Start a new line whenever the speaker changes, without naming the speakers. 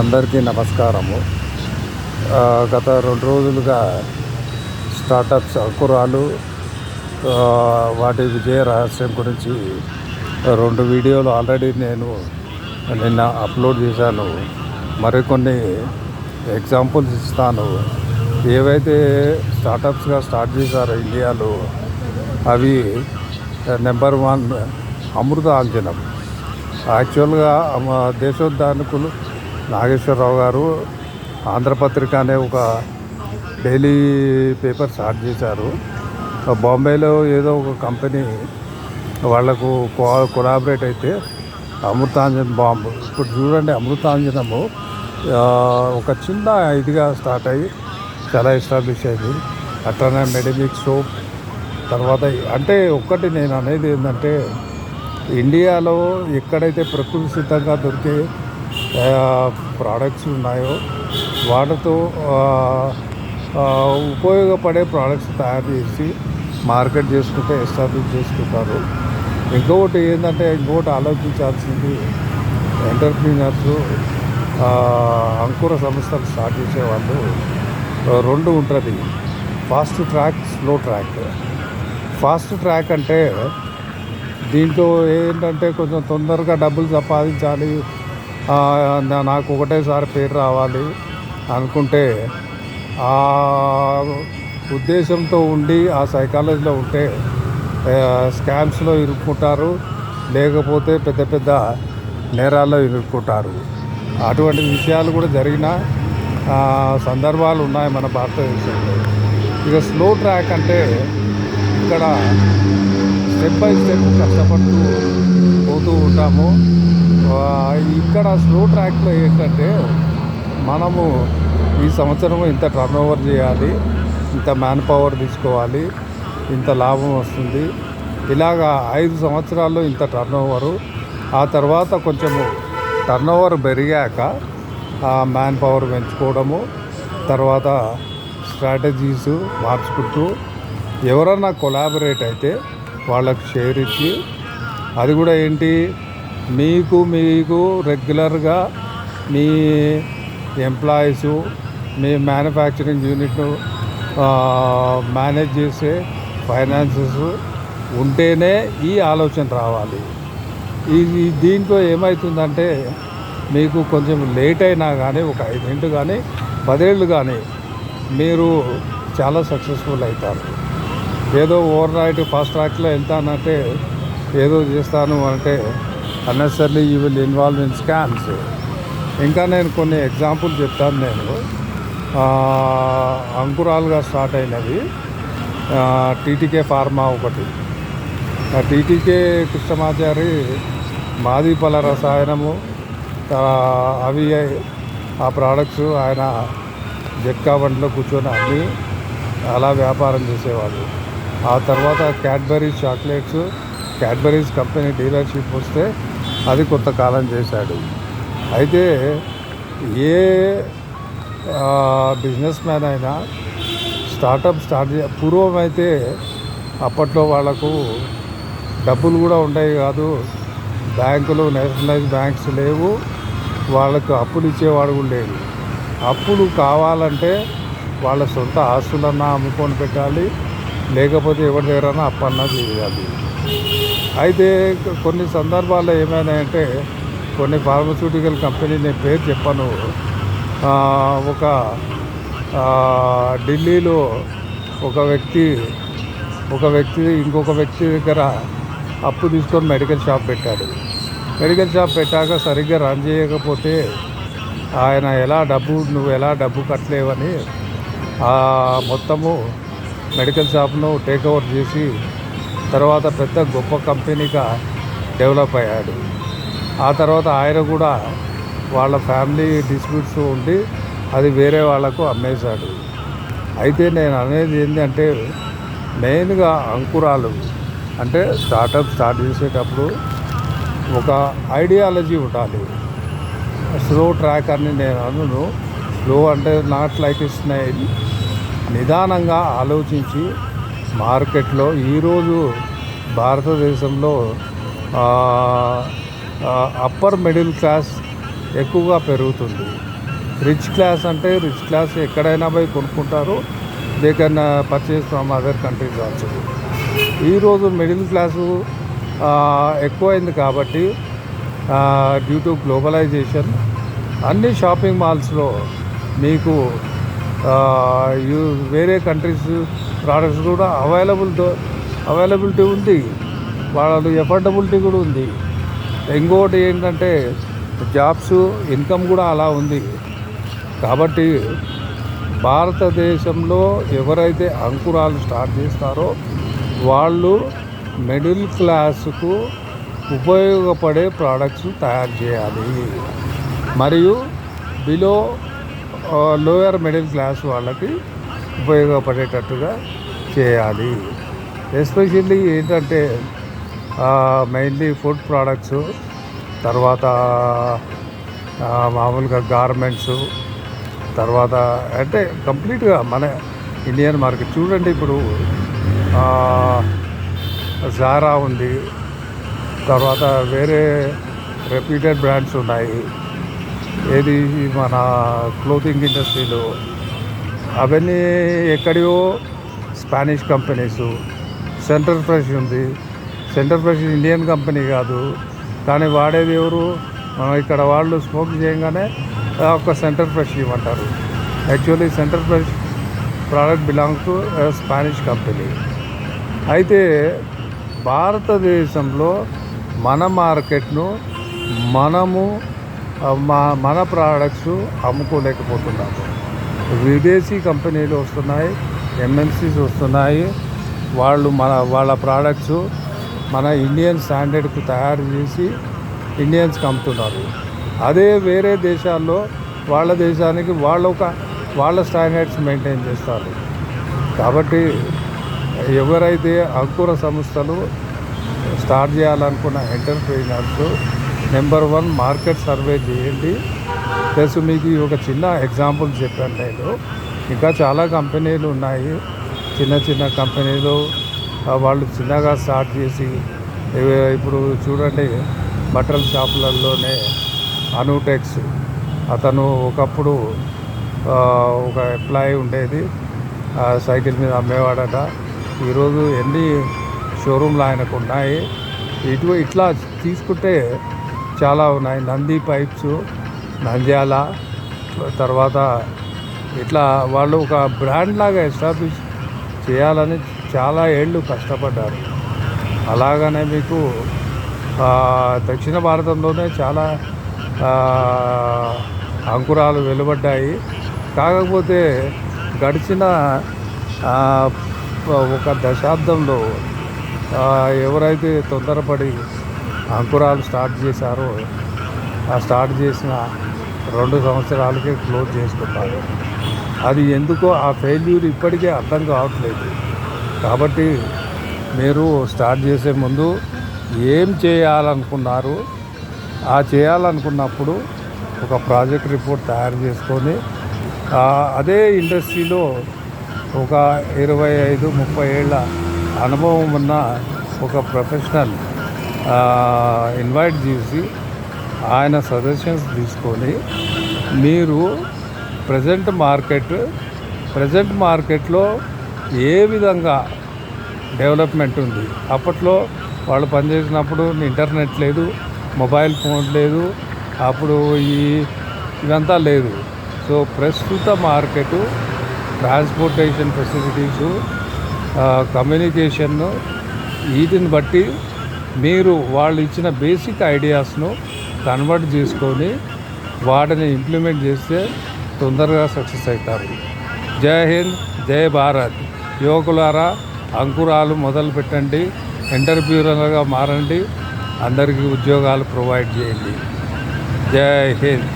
అందరికీ నమస్కారము. గత రెండు రోజులుగా స్టార్టప్స్ అంకురాలు వాటి విజయ రహస్యం గురించి రెండు వీడియోలు ఆల్రెడీ నేను నిన్న అప్లోడ్ చేశాను. మరికొన్ని ఎగ్జాంపుల్స్ ఇస్తాను. ఏవైతే స్టార్టప్స్గా స్టార్ట్ చేశారో ఇండియాలో అవి నెంబర్ వన్ అమృత ఆంజనం యాక్చువల్గా మా నాగేశ్వరరావు గారు ఆంధ్రపత్రిక అనే ఒక డైలీ పేపర్ స్టార్ట్ చేశారు. బాంబేలో ఏదో ఒక కంపెనీ వాళ్ళకు కో కొలాబరేట్ అయితే అమృతాంజన్ బాంబు. ఇప్పుడు చూడండి అమృతాంజనము ఒక చిన్న ఇదిగా స్టార్ట్ అయ్యి చాలా ఎస్టాబ్లిష్ అయింది. అట్లనే మెడిమిక్ సోప్ తర్వాత అంటే ఒక్కటి నేను అనేది ఏంటంటే ఇండియాలో ఎక్కడైతే ప్రకృతి సిద్ధంగా దొరికే ప్రోడక్ట్స్ ఉన్నాయో వాటితో ఉపయోగపడే ప్రోడక్ట్స్ తయారు చేసి మార్కెట్ చేసుకుంటే ఎస్టాబ్లిష్ చేసుకుంటారు. ఇంకొకటి ఏంటంటే ఇంకొకటి ఆలోచించాల్సింది ఎంటర్ప్రీనర్స్ అంకుర సంస్థలు స్టార్ట్ చేసేవాళ్ళు వాళ్ళు రెండు ఉంటుంది. Fast track slow track fast track అంటే దీంట్లో ఏంటంటే కొంచెం తొందరగా డబ్బులు సంపాదించాలి నాకు ఒకటేసారి పేరు రావాలి అనుకుంటే ఆ ఉద్దేశంతో ఉండి ఆ సైకాలజీలో ఉంటే స్కామ్స్లో ఇరుక్కుంటారు లేకపోతే పెద్ద పెద్ద నేరాల్లో ఇరుక్కుంటారు. అటువంటి విషయాలు కూడా జరిగిన సందర్భాలు ఉన్నాయి మన భారతదేశంలో. ఇక స్లో ట్రాక్ అంటే ఇక్కడ స్టెప్ బై స్టెప్ కష్టపడుతూ పోతూ ఉంటాము. ఇక్కడ స్లో ట్రాక్లో ఏంటంటే మనము ఈ సంవత్సరం ఇంత టర్న్ ఓవర్ చేయాలి ఇంత మ్యాన్ పవర్ తీసుకోవాలి ఇంత లాభం వస్తుంది. ఇలాగా ఐదు సంవత్సరాల్లో ఇంత టర్న్ ఓవరు ఆ తర్వాత కొంచెము టర్న్ ఓవర్ పెరిగాక ఆ మ్యాన్ పవర్ పెంచుకోవడము తర్వాత స్ట్రాటజీస్ మార్చుకుంటూ ఎవరన్నా కొలాబరేట్ అయితే వాళ్ళకి షేర్ ఇచ్చి అది కూడా ఏంటి? మీకు మీకు రెగ్యులర్గా మీ ఎంప్లాయీస్ మీ మ్యానుఫ్యాక్చరింగ్ యూనిట్ మేనేజ్ చేసే ఫైనాన్సెస్ ఉంటేనే ఈ ఆలోచన రావాలి. ఇది ఈ దీంట్లో ఏమవుతుందంటే మీకు కొంచెం లేట్ అయినా కానీ ఒక ఐదేళ్ళు కానీ పదేళ్ళు కానీ మీరు చాలా సక్సెస్ఫుల్ అవుతారు. ఏదో ఓవర్ నైట్ ఫాస్ట్ ట్రాక్లో వెళ్తానంటే ఏదో చేస్తాను అంటే unnecessarily you will involve in scams ఇంకా నేను కొన్ని ఎగ్జాంపుల్ చెప్తాను నేను. అంకురాలుగా స్టార్ట్ అయినవి. టీటీకే ఫార్మా ఒకటి. టీటీకే కృష్ణమాచారి మాదీపల రసాయనము అవి ఆ ప్రోడక్ట్స్ ఆయన జట్కా బండిలో కూర్చొని అమ్మి అలా వ్యాపారం చేసేవాళ్ళు ఆ తర్వాత Cadbury's chocolates Cadbury's company dealership వస్తే అది కొంత కాలం చేశాడు. అయితే ఏ బిజినెస్ మ్యాన్ అయినా స్టార్టప్ స్టార్ట్ చే పూర్వం అయితే అప్పట్లో వాళ్ళకు డబ్బులు కూడా ఉండేవి కాదు. బ్యాంకులు నేషనలైజ్ బ్యాంక్స్ లేవు. వాళ్ళకు అప్పులు ఇచ్చేవాడు కూడా లేడు అప్పులు కావాలంటే వాళ్ళ సొంత ఆస్తులన్నా అమ్ముకొని పెట్టాలి. లేకపోతే ఎవరి దగ్గరైనా అప్పన్నా చేయాలి. అయితే కొన్ని సందర్భాల్లో ఏమైనాయంటే కొన్ని ఫార్మస్యూటికల్ కంపెనీ నేను పేరు చెప్పను. ఒక ఢిల్లీలో ఒక వ్యక్తి ఒక వ్యక్తి ఇంకొక వ్యక్తి దగ్గర అప్పు తీసుకొని మెడికల్ షాప్ పెట్టాడు. మెడికల్ షాప్ పెట్టాక సరిగ్గా రన్ చేయకపోతే ఆయన ఎలా డబ్బు నువ్వు ఎలా డబ్బు కట్టలేవని మొత్తము మెడికల్ షాప్ను టేక్ ఓవర్ చేసి తర్వాత పెద్ద గొప్ప కంపెనీగా డెవలప్ అయ్యాడు. ఆ తర్వాత ఆయన కూడా వాళ్ళ ఫ్యామిలీ డిస్ప్యూట్స్ ఉండి అది వేరే వాళ్ళకు అమ్మేశాడు. అయితే నేను అనేది ఏంటంటే మెయిన్గా అంకురాలు అంటే స్టార్టప్ స్టార్ట్ చేసేటప్పుడు ఒక ఐడియాలజీ ఉండాలి. స్లో ట్రాక్ అని నేను అనును. స్లో అంటే నాట్ లైక్ స్నైల్ నిదానంగా ఆలోచించి మార్కెట్లో ఈరోజు భారతదేశంలో అప్పర్ మిడిల్ క్లాస్ ఎక్కువగా పెరుగుతుంది. రిచ్ క్లాస్ అంటే రిచ్ క్లాస్ ఎక్కడైనా పోయి కొనుక్కుంటారు. They can purchase from other countries also ఈరోజు మిడిల్ క్లాసు ఎక్కువైంది కాబట్టి డ్యూ టు గ్లోబలైజేషన్ అన్ని షాపింగ్ మాల్స్లో మీకు వేరే కంట్రీస్ ప్రోడక్ట్స్ కూడా అవైలబుల్ అవైలబిలిటీ ఉంది. వాళ్ళ ఎఫర్డబిలిటీ కూడా ఉంది. ఇంకోటి ఏంటంటే జాబ్స్ ఇన్కమ్ కూడా అలా ఉంది. కాబట్టి భారతదేశంలో ఎవరైతే అంకురాలు స్టార్ట్ చేస్తారో వాళ్ళు మిడిల్ క్లాస్కు ఉపయోగపడే ప్రోడక్ట్స్ తయారు చేయాలి. మరియు బిలో లోయర్ మిడిల్ క్లాస్ వాళ్ళకి ఉపయోగపడేటట్టుగా చేయాలి. ఎస్పెషల్లీ ఏంటంటే మెయిన్లీ ఫుడ్ ప్రోడక్ట్స్ తర్వాత మామూలుగా గార్మెంట్స్ తర్వాత అంటే కంప్లీట్గా మన ఇండియన్ మార్కెట్ చూడండి ఇప్పుడు జారా ఉంది తర్వాత వేరే రెప్యూటెడ్ బ్రాండ్స్ ఉన్నాయి. ఏది మన క్లోతింగ్ ఇండస్ట్రీలో అవన్నీ ఎక్కడియో స్పానిష్ కంపెనీస్ సెంటర్ ఫ్రెష్ ఉంది. సెంటర్ ఫ్రెష్ ఇండియన్ కంపెనీ కాదు. కానీ వాడేది ఎవరు? మనం ఇక్కడ వాళ్ళు స్మోక్ చేయగానే ఒక Center Fresh ఇవ్వమంటారు. Actually Center Fresh product belong to Spanish company. అయితే భారతదేశంలో మన మార్కెట్ను మనము మా మన ప్రోడక్ట్స్ అమ్ముకోలేకపోతున్నాము. విదేశీ కంపెనీలు వస్తున్నాయి ఎంఎన్సీస్ వస్తున్నాయి. వాళ్ళు మన వాళ్ళ ప్రోడక్ట్స్ మన ఇండియన్ స్టాండర్డ్కు తయారు చేసి ఇండియన్స్కి అమ్ముతున్నారు. అదే వేరే దేశాల్లో వాళ్ళ దేశానికి వాళ్ళ ఒక వాళ్ళ స్టాండర్డ్స్ మెయింటైన్ చేస్తారు. కాబట్టి ఎవరైతే అంకుర సంస్థలు స్టార్ట్ చేయాలనుకున్న entrepreneurs number one market survey చేయండి. ప్లస్ మీకు ఒక చిన్న ఎగ్జాంపుల్ చెప్పాను నేను. ఇంకా చాలా కంపెనీలు ఉన్నాయి. చిన్న చిన్న కంపెనీలు వాళ్ళు చిన్నగా స్టార్ట్ చేసి ఇప్పుడు చూడండి బట్టల షాపులలోనే అనుటెక్స్. అతను ఒకప్పుడు ఒక ఎంప్లాయీ ఉండేది. ఆ, సైకిల్ మీద అమ్మేవాడట. ఈరోజు ఎన్ని షోరూమ్లు ఆయనకు ఉన్నాయి. ఇటు ఇట్లా తీసుకుంటే చాలా ఉన్నాయి. నంది పైప్స్ నంద్యాల తర్వాత ఇట్లా వాళ్ళు ఒక బ్రాండ్ లాగా ఎస్టాబ్లిష్ చేయాలని చాలా ఏళ్ళు కష్టపడ్డారు. అలాగనే మీకు దక్షిణ భారతంలోనే చాలా అంకురాలు వెలువడ్డాయి. కాకపోతే గడిచిన ఒక దశాబ్దంలో ఎవరైతే తొందరపడి అంకురాలు స్టార్ట్ చేశారో. ఆ స్టార్ట్ చేసిన రెండు సంవత్సరాలకే క్లోజ్ చేసుకుంటారు అది ఎందుకో ఆ ఫెయిల్యూర్ ఇప్పటికే అర్థం కావట్లేదు. కాబట్టి మీరు స్టార్ట్ చేసే ముందు ఏం చేయాలనుకున్నారు? ఆ చేయాలనుకున్నప్పుడు ఒక ప్రాజెక్ట్ రిపోర్ట్ తయారు చేసుకొని అదే ఇండస్ట్రీలో ఒక ఇరవై ఐదు ముప్పై ఏళ్ళ అనుభవం ఉన్న ఒక ప్రొఫెషనల్ ఇన్వైట్ చేసి ఆయన సజెషన్స్ తీసుకొని మీరు ప్రజెంట్ మార్కెట్ ప్రజెంట్ మార్కెట్లో ఏ విధంగా డెవలప్మెంట్ ఉంది? అప్పట్లో వాళ్ళు పనిచేసినప్పుడు ఇంటర్నెట్ లేదు మొబైల్ ఫోన్ లేదు అప్పుడు ఈ ఇదంతా లేదు. సో ప్రస్తుత మార్కెట్ ట్రాన్స్పోర్టేషన్ ఫెసిలిటీసు కమ్యూనికేషన్ వీటిని బట్టి మీరు వాళ్ళు ఇచ్చిన బేసిక్ ఐడియాస్ను కన్వర్ట్ చేసుకొని వాటిని ఇంప్లిమెంట్ చేస్తే తొందరగా సక్సెస్ అవుతారు. జై హింద్ జై భారత్. యువకులారా అంకురాలు మొదలు పెట్టండి ఎంటర్ప్రీనర్గా మారండి అందరికీ ఉద్యోగాలు ప్రొవైడ్ చేయండి. జై హింద్.